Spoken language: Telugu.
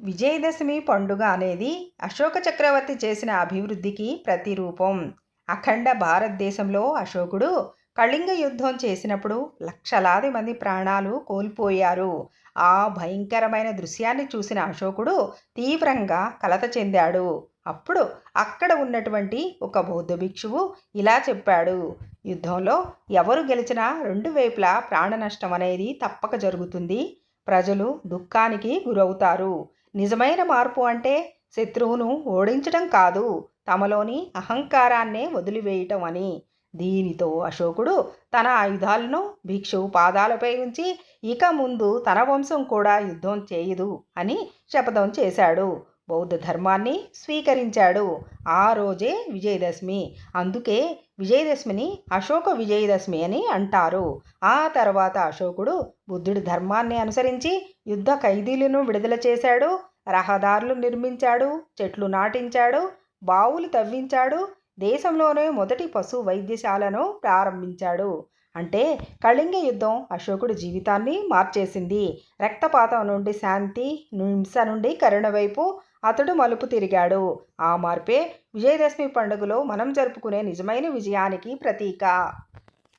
విజయదశమి పండుగ అనేది అశోక చక్రవర్తి చేసిన అభివృద్ధికి ప్రతిరూపం. అఖండ భారతదేశంలో అశోకుడు కళింగ యుద్ధం చేసినప్పుడు లక్షలాది మంది ప్రాణాలు కోల్పోయారు. ఆ భయంకరమైన దృశ్యాన్ని చూసిన అశోకుడు తీవ్రంగా కలత చెందాడు. అప్పుడు అక్కడ ఉన్నటువంటి ఒక బౌద్ధ భిక్షువు ఇలా చెప్పాడు యుద్ధంలో ఎవరు గెలిచినా రెండు వైపులా ప్రాణ నష్టం అనేది తప్పక జరుగుతుంది. ప్రజలు దుఃఖానికి గురవుతారు. నిజమైన మార్పు అంటే శత్రువును ఓడించడం కాదు. తమలోని అహంకారాన్నే వదిలివేయటం అని. దీనితో అశోకుడు తన ఆయుధాలను భిక్షువు పాదాలపై ఉంచి ఇక ముందు తన వంశం కూడా యుద్ధం చేయదు అని శపథం చేశాడు. బౌద్ధ ధర్మాన్ని స్వీకరించాడు. ఆ రోజే విజయదశమి. అందుకే విజయదశమిని అశోక విజయదశమి అని అంటారు. ఆ తర్వాత అశోకుడు బుద్ధుడి ధర్మాన్ని అనుసరించి యుద్ధ ఖైదీలను విడుదల చేశాడు. రహదారులు నిర్మించాడు. చెట్లు నాటించాడు. బావులు తవ్వించాడు. దేశంలోనే మొదటి పశు వైద్యశాలను ప్రారంభించాడు. అంటే కళింగ యుద్ధం అశోకుడి జీవితాన్ని మార్చేసింది. రక్తపాతం నుండి శాంతి హింస నుండి కరుణ వైపు అతడు మలుపు తిరిగాడు. ఆ మార్పే విజయదశమి పండుగలో మనం జరుపుకునే నిజమైన విజయానికి ప్రతీక.